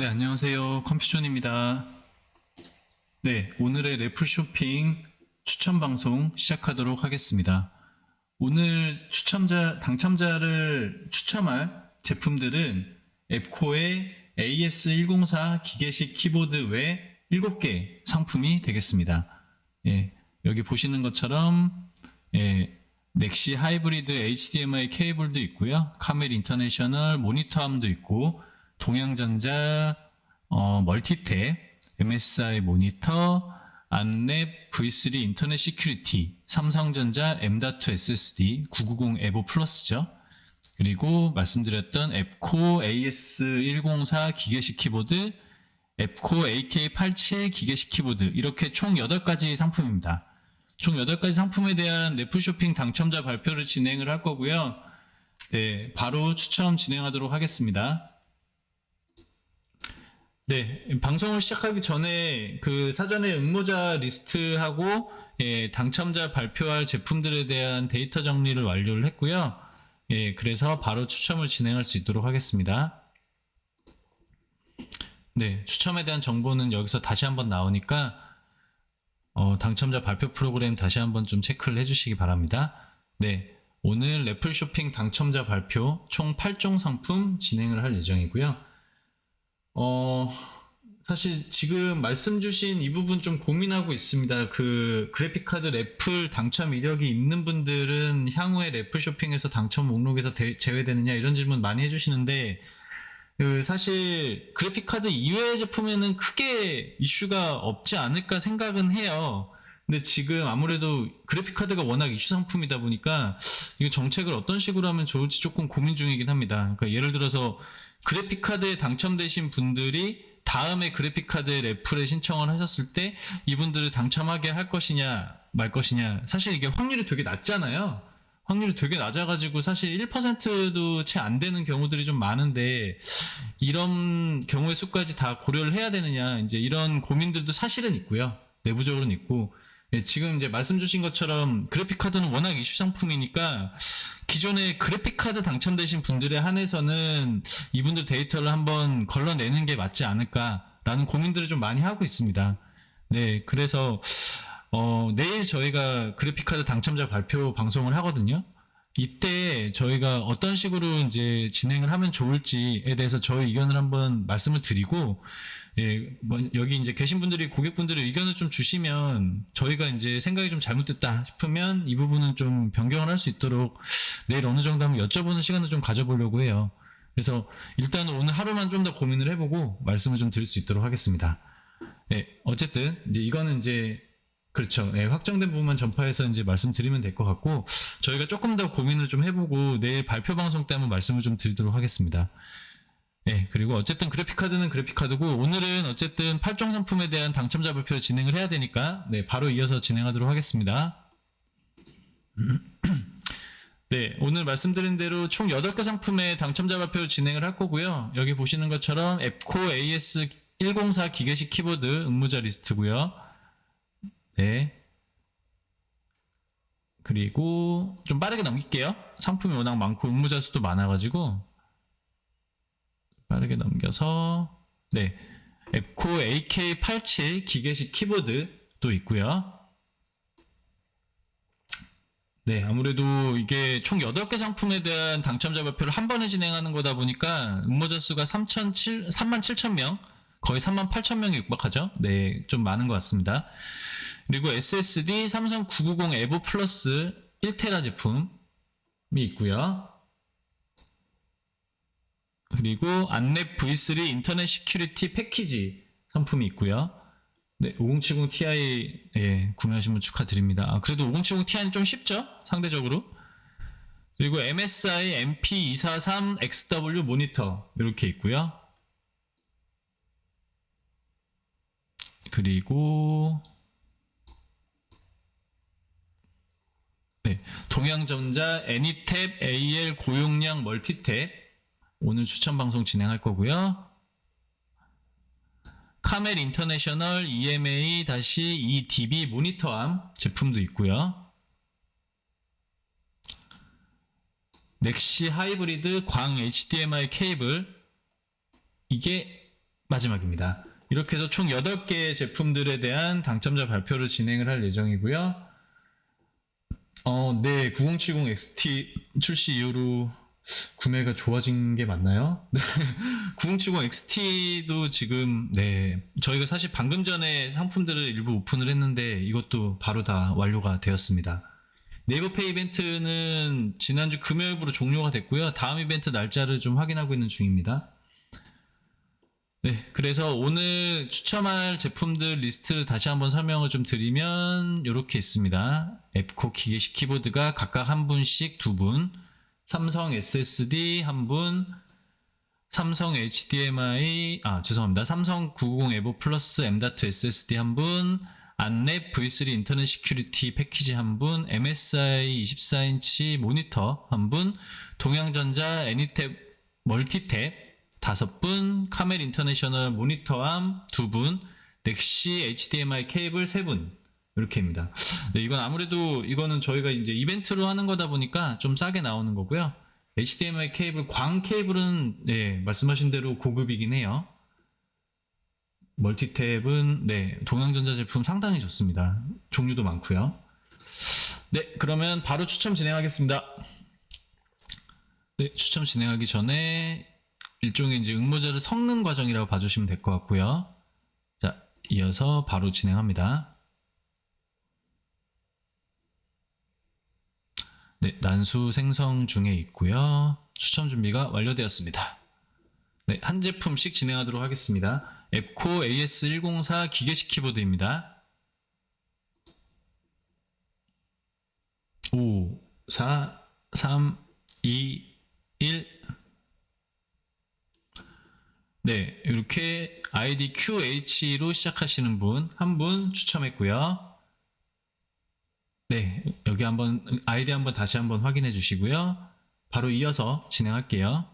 네, 안녕하세요. 컴퓨존입니다. 네, 오늘의 래플 쇼핑 추천 방송 시작하도록 하겠습니다. 오늘 추첨자, 당첨자를 추첨할 제품들은 앱코의 AS104 기계식 키보드 외 7개 상품이 되겠습니다. 예, 여기 보시는 것처럼 예, 넥시 하이브리드 HDMI 케이블도 있고요. 카멜 인터내셔널 모니터암도 있고 동양전자 어, 멀티탭 MSI 모니터 안랩 V3 인터넷 시큐리티 삼성전자 M.2 SSD 990 에보 플러스죠. 그리고 말씀드렸던 앱코 AS104 기계식 키보드 앱코 AK87 기계식 키보드 이렇게 총 8가지 상품입니다. 총 8가지 상품에 대한 래프 쇼핑 당첨자 발표를 진행을 할 거고요. 네, 바로 추첨 진행하도록 하겠습니다. 네, 방송을 시작하기 전에 그 사전에 응모자 리스트하고 예, 당첨자 발표할 제품들에 대한 데이터 정리를 완료를 했고요. 예, 그래서 바로 추첨을 진행할 수 있도록 하겠습니다. 네, 추첨에 대한 정보는 여기서 다시 한번 나오니까 어, 당첨자 발표 프로그램 다시 한번 좀 체크를 해주시기 바랍니다. 네, 오늘 래플 쇼핑 당첨자 발표 총 8종 상품 진행을 할 예정이고요. 어, 사실 지금 말씀 주신 이 부분 좀 고민하고 있습니다. 그 그래픽카드 래플 당첨 이력이 있는 분들은 향후에 래플 쇼핑에서 당첨 목록에서 대- 제외되느냐 이런 질문 많이 해주시는데 그 사실 그래픽카드 이외의 제품에는 크게 이슈가 없지 않을까 생각은 해요. 근데 지금 아무래도 그래픽카드가 워낙 이슈 상품이다 보니까 이 정책을 어떤 식으로 하면 좋을지 조금 고민 중이긴 합니다. 그러니까 예를 들어서 그래픽카드에 당첨되신 분들이 다음에 그래픽카드 래플에 신청을 하셨을 때 이분들을 당첨하게 할 것이냐 말 것이냐 사실 이게 확률이 되게 낮잖아요. 확률이 되게 낮아가지고 사실 1%도 채 안 되는 경우들이 좀 많은데 이런 경우의 수까지 다 고려를 해야 되느냐 이제 이런 고민들도 사실은 있고요. 내부적으로는 있고 예, 지금 이제 말씀 주신 것처럼 그래픽 카드는 워낙 이슈 상품이니까 기존에 그래픽 카드 당첨되신 분들에 한해서는 이분들 데이터를 한번 걸러내는 게 맞지 않을까라는 고민들을 좀 많이 하고 있습니다. 네, 그래서 어, 내일 저희가 그래픽 카드 당첨자 발표 방송을 하거든요. 이때 저희가 어떤 식으로 이제 진행을 하면 좋을지에 대해서 저희 의견을 한번 말씀을 드리고 예, 뭐 여기 이제 계신 분들이 고객분들의 의견을 좀 주시면 저희가 이제 생각이 좀 잘못됐다 싶으면 이 부분은 좀 변경을 할 수 있도록 내일 어느 정도 한번 여쭤보는 시간을 좀 가져보려고 해요. 그래서 일단 오늘 하루만 좀 더 고민을 해보고 말씀을 좀 드릴 수 있도록 하겠습니다. 예, 어쨌든 이제 이거는 이제 그렇죠. 예, 확정된 부분만 전파해서 이제 말씀드리면 될 것 같고 저희가 조금 더 고민을 좀 해보고 내일 발표 방송 때 한번 말씀을 좀 드리도록 하겠습니다. 예, 그리고 어쨌든 그래픽카드는 그래픽카드고 오늘은 어쨌든 8종 상품에 대한 당첨자 발표 진행을 해야 되니까 네, 바로 이어서 진행하도록 하겠습니다. 네, 오늘 말씀드린 대로 총 8개 상품의 당첨자 발표 진행을 할 거고요. 여기 보시는 것처럼 앱코 AS104 기계식 키보드 응모자 리스트고요. 네. 그리고 좀 빠르게 넘길게요. 상품이 워낙 많고 응모자 수도 많아가지고 빠르게 넘겨서 네 앱코 AK87 기계식 키보드도 있고요. 네 아무래도 이게 총 8개 상품에 대한 당첨자 발표를 한 번에 진행하는 거다 보니까 응모자 수가 3,700 37,000명 거의 38,000명이 육박하죠. 네 좀 많은 것 같습니다. 그리고 SSD 삼성 990 에보 플러스 1테라 제품이 있고요. 그리고 안랩 V3 인터넷 시큐리티 패키지 상품이 있고요. 네, 5070 Ti 예, 구매하신 분 축하드립니다. 아, 그래도 5070 Ti는 좀 쉽죠? 상대적으로. 그리고 MSI MP243XW 모니터 이렇게 있고요. 그리고 네, 동양전자 애니탭 AL 고용량 멀티탭 오늘 추천 방송 진행할 거고요. 카멜 인터내셔널 EMA-2DB 모니터암 제품도 있고요. 넥시 하이브리드 광 HDMI 케이블 이게 마지막입니다. 이렇게 해서 총 8개의 제품들에 대한 당첨자 발표를 진행을 할 예정이고요. 어, 네, 9070 XT 출시 이후로 구매가 좋아진 게 맞나요? 9070 XT도 지금, 네, 저희가 사실 방금 전에 상품들을 일부 오픈을 했는데 이것도 바로 다 완료가 되었습니다. 네이버 페이 이벤트는 지난주 금요일부로 종료가 됐고요. 다음 이벤트 날짜를 좀 확인하고 있는 중입니다. 네, 그래서 오늘 추첨할 제품들 리스트를 다시 한번 설명을 좀 드리면 이렇게 있습니다. 앱코 기계식 키보드가 각각 한 분씩 두 분, 삼성 SSD 한 분, 삼성 HDMI, 아, 죄송합니다. 삼성 990 에보 플러스 M.2 SSD 한 분, 안랩 V3 인터넷 시큐리티 패키지 한 분, MSI 24인치 모니터 한 분, 동양전자 애니탭 멀티탭 다섯 분, 카멜 인터내셔널 모니터암 두 분, 넥시 HDMI 케이블 세 분. 이렇게입니다. 네, 이건 아무래도 이거는 저희가 이제 이벤트로 하는 거다 보니까 좀 싸게 나오는 거고요. HDMI 케이블, 광 케이블은 네, 말씀하신 대로 고급이긴 해요. 멀티탭은 네, 동양전자 제품 상당히 좋습니다. 종류도 많고요. 네, 그러면 바로 추첨 진행하겠습니다. 네, 추첨 진행하기 전에 일종의 이제 응모자를 섞는 과정이라고 봐주시면 될 것 같고요. 자, 이어서 바로 진행합니다. 네, 난수 생성 중에 있고요. 추첨 준비가 완료되었습니다. 네, 한 제품씩 진행하도록 하겠습니다. 앱코 AS104 기계식 키보드입니다. 5, 4, 3, 2, 1 네, 이렇게 아이디 QH로 시작하시는 분 한 분 추첨했고요. 네, 여기 한번 아이디 한번 다시 한번 확인해 주시고요. 바로 이어서 진행할게요.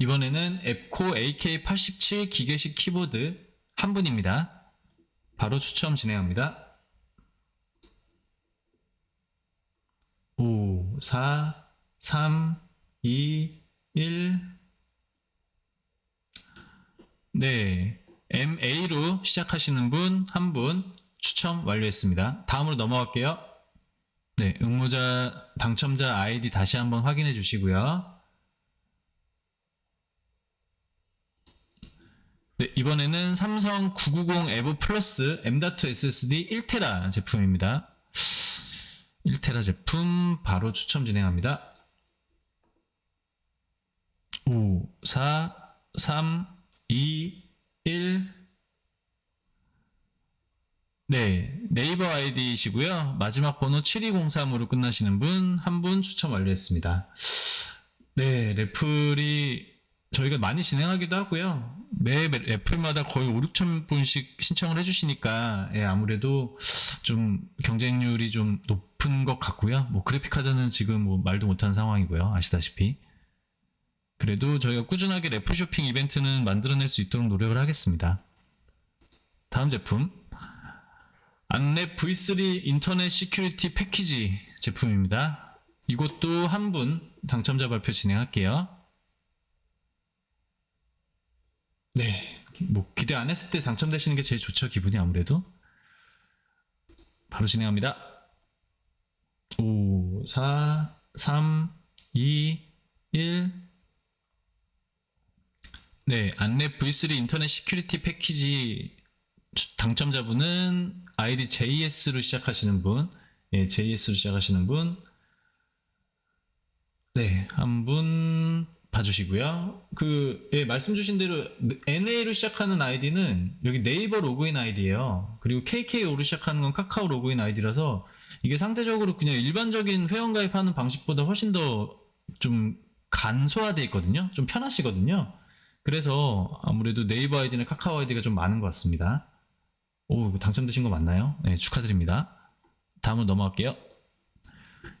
이번에는 앱코 AK87 기계식 키보드 한 분입니다. 바로 추첨 진행합니다. 5, 4, 3, 2, 1 네, MA로 시작하시는 분 한 분 추첨 완료했습니다. 다음으로 넘어갈게요. 네, 응모자 당첨자 아이디 다시 한번 확인해 주시고요. 네, 이번에는 삼성 990 에보 플러스 M.2 SSD 1테라 제품입니다. 1테라 제품 바로 추첨 진행합니다. 5, 4, 3, 2, 1. 네, 네이버 아이디이시고요. 마지막 번호 7203으로 끝나시는 분 한 분 추첨 완료했습니다. 네, 래플이 저희가 많이 진행하기도 하고요. 매 래플마다 거의 5, 6천 분씩 신청을 해주시니까 예, 아무래도 좀 경쟁률이 좀 높은 것 같고요. 뭐 그래픽 카드는 지금 뭐 말도 못하는 상황이고요. 아시다시피. 그래도 저희가 꾸준하게 래플 쇼핑 이벤트는 만들어낼 수 있도록 노력을 하겠습니다. 다음 제품. 안랩 V3 인터넷 시큐리티 패키지 제품입니다. 이것도 한 분 당첨자 발표 진행할게요. 네. 뭐 기대 안 했을 때 당첨되시는 게 제일 좋죠. 기분이 아무래도. 바로 진행합니다. 5, 4, 3, 2, 1. 네, 안랩 V3 인터넷 시큐리티 패키지 추- 당첨자분은 아이디 JS로 시작하시는 분, 예, JS로 시작하시는 분, 네, 한 분 봐주시고요. 그, 예, 말씀 주신 대로 NA로 시작하는 아이디는 여기 네이버 로그인 아이디예요. 그리고 KKO로 시작하는 건 카카오 로그인 아이디라서 이게 상대적으로 그냥 일반적인 회원 가입하는 방식보다 훨씬 더 좀 간소화되어 있거든요. 좀 편하시거든요. 그래서 아무래도 네이버 아이디나 카카오 아이디가 좀 많은 것 같습니다. 오, 당첨되신 거 맞나요? 네, 축하드립니다. 다음으로 넘어갈게요.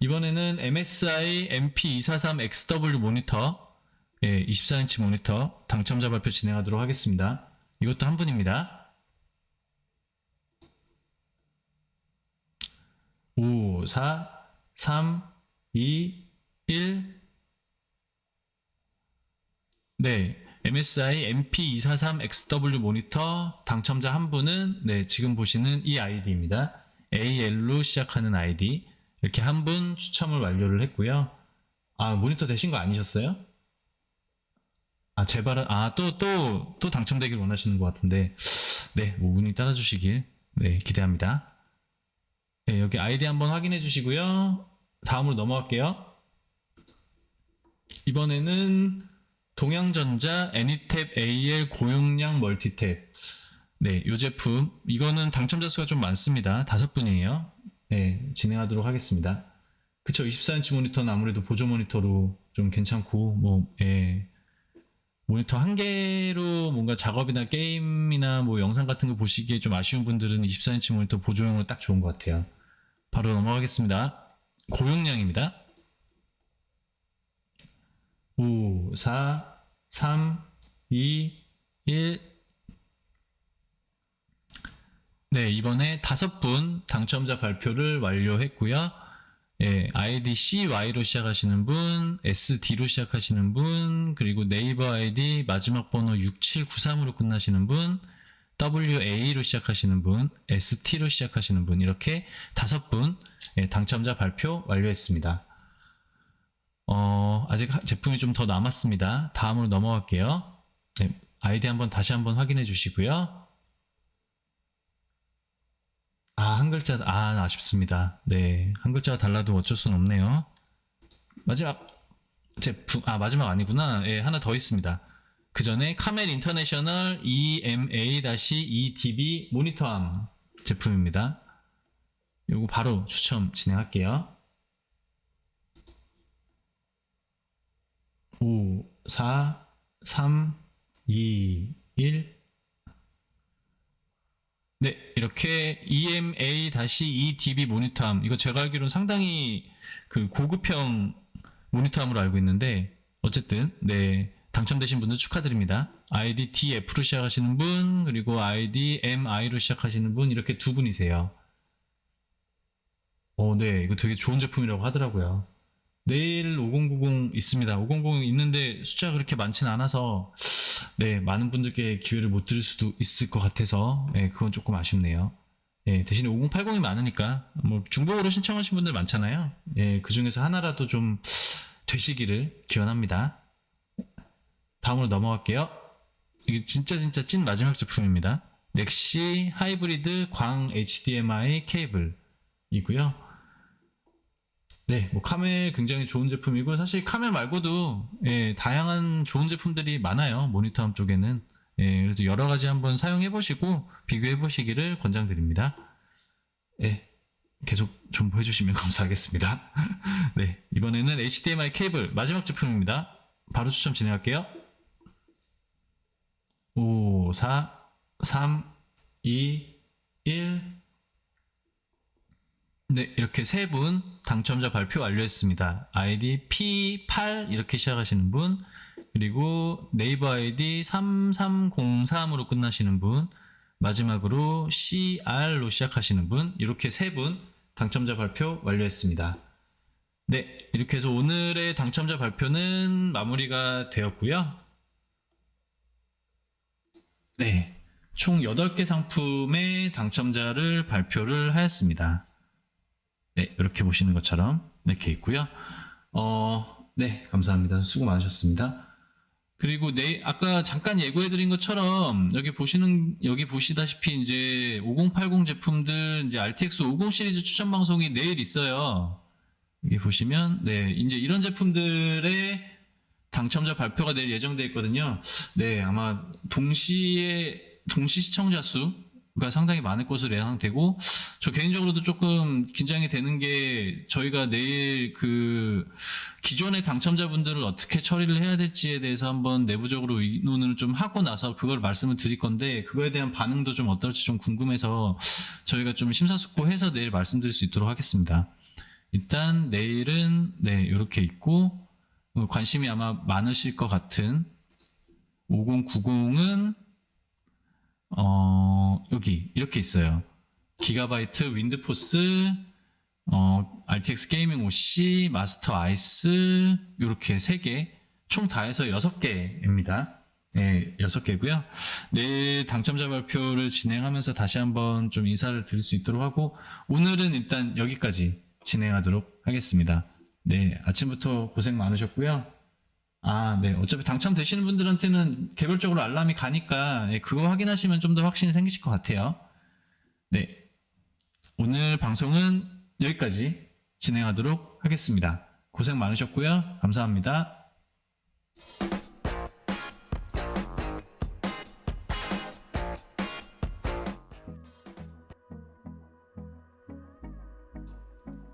이번에는 MSI MP243XW 모니터, 예, 24인치 모니터 당첨자 발표 진행하도록 하겠습니다. 이것도 한 분입니다. 5, 4, 3, 2, 1. 네. MSI MP243XW 모니터 당첨자 한 분은 네, 지금 보시는 이 아이디입니다. AL로 시작하는 아이디. 이렇게 한 분 추첨을 완료를 했고요. 아, 모니터 되신 거 아니셨어요? 아, 제발, 아, 또, 또, 또 당첨되길 원하시는 것 같은데. 네, 뭐 운이 따라주시길, 네, 기대합니다. 네, 여기 아이디 한번 확인해 주시고요. 다음으로 넘어갈게요. 이번에는 동양전자 애니탭 AL 고용량 멀티탭. 네, 이 제품. 이거는 당첨자 수가 좀 많습니다. 다섯 분이에요. 네, 진행하도록 하겠습니다. 그쵸, 24인치 모니터는 아무래도 보조 모니터로 좀 괜찮고, 뭐, 예. 모니터 한 개로 뭔가 작업이나 게임이나 뭐 영상 같은 거 보시기에 좀 아쉬운 분들은 24인치 모니터 보조용으로 딱 좋은 것 같아요. 바로 넘어가겠습니다. 고용량입니다. 5, 4, 3, 2, 1. 네, 이번에 다섯 분 당첨자 발표를 완료했고요. 예, 아이디 CY로 시작하시는 분, SD로 시작하시는 분, 그리고 네이버 아이디 마지막 번호 6793으로 끝나시는 분, WA로 시작하시는 분, ST로 시작하시는 분, 이렇게 다섯 분 예, 당첨자 발표 완료했습니다. 어, 아직 하- 제품이 좀 더 남았습니다. 다음으로 넘어갈게요. 네, 아이디 한번 다시 한번 확인해 주시고요. 아, 한 글자, 아, 아쉽습니다. 네, 한 글자가 달라도 어쩔 수는 없네요. 마지막 제품, 아, 마지막 아니구나. 예, 하나 더 있습니다. 그 전에 카멜 인터내셔널 EMA-EDB 모니터암 제품입니다. 요거 바로 추첨 진행할게요. 5, 4, 3, 2, 1. 네, 이렇게 EMA-EDB 모니터암. 이거 제가 알기로는 상당히 그 고급형 모니터암으로 알고 있는데, 어쨌든, 네, 당첨되신 분들 축하드립니다. 아이디 TF로 시작하시는 분, 그리고 아이디 MI로 시작하시는 분, 이렇게 두 분이세요. 어, 네, 이거 되게 좋은 제품이라고 하더라고요. 내일 5090 있습니다. 5090 있는데 숫자가 그렇게 많지는 않아서 네 많은 분들께 기회를 못 드릴 수도 있을 것 같아서 네, 그건 조금 아쉽네요. 예, 대신에 5080이 많으니까 뭐 중복으로 신청하신 분들 많잖아요. 예, 그 중에서 하나라도 좀 되시기를 기원합니다. 다음으로 넘어갈게요. 이게 진짜 진짜 찐 마지막 제품입니다. 넥시 하이브리드 광 HDMI 케이블이고요. 네, 뭐 카멜 굉장히 좋은 제품이고 사실 카멜 말고도 예, 다양한 좋은 제품들이 많아요. 모니터함 쪽에는. 예, 그래서 여러 가지 한번 사용해 보시고 비교해 보시기를 권장드립니다. 예, 계속 정보해 주시면 감사하겠습니다. 네, 이번에는 HDMI 케이블 마지막 제품입니다. 바로 추첨 진행할게요. 5, 4, 3, 2, 1. 네, 이렇게 세 분 당첨자 발표 완료했습니다. 아이디 P8 이렇게 시작하시는 분, 그리고 네이버 아이디 3303으로 끝나시는 분, 마지막으로 CR로 시작하시는 분, 이렇게 세 분 당첨자 발표 완료했습니다. 네, 이렇게 해서 오늘의 당첨자 발표는 마무리가 되었고요. 네, 총 8개 상품의 당첨자를 발표를 하였습니다. 네, 이렇게 보시는 것처럼 이렇게 있고요. 어, 네, 감사합니다. 수고 많으셨습니다. 그리고 네, 아까 잠깐 예고해 드린 것처럼 여기 보시는 여기 보시다시피 이제 5080 제품들 이제 RTX 50 시리즈 추천 방송이 내일 있어요. 여기 보시면 네, 이제 이런 제품들의 당첨자 발표가 내일 예정돼 있거든요. 네, 아마 동시에 동시 시청자 수 가 상당히 많을 것으로 예상되고 저 개인적으로도 조금 긴장이 되는 게 저희가 내일 그 기존의 당첨자분들을 어떻게 처리를 해야 될지에 대해서 한번 내부적으로 의논을 좀 하고 나서 그걸 말씀을 드릴 건데 그거에 대한 반응도 좀 어떨지 좀 궁금해서 저희가 좀 심사숙고해서 내일 말씀드릴 수 있도록 하겠습니다. 일단 내일은 네 이렇게 있고 어, 관심이 아마 많으실 것 같은 5090은 어 여기 이렇게 있어요. 기가바이트 윈드포스 어, RTX 게이밍 OC, 마스터 아이스 이렇게 세 개, 총 다 해서 여섯 개입니다. 네, 여섯 개고요. 내일 당첨자 발표를 진행하면서 다시 한번 좀 인사를 드릴 수 있도록 하고 오늘은 일단 여기까지 진행하도록 하겠습니다. 네, 아침부터 고생 많으셨고요. 아, 네. 어차피 당첨되시는 분들한테는 개별적으로 알람이 가니까 예, 그거 확인하시면 좀 더 확신이 생기실 것 같아요. 네. 오늘 방송은 여기까지 진행하도록 하겠습니다. 고생 많으셨고요. 감사합니다.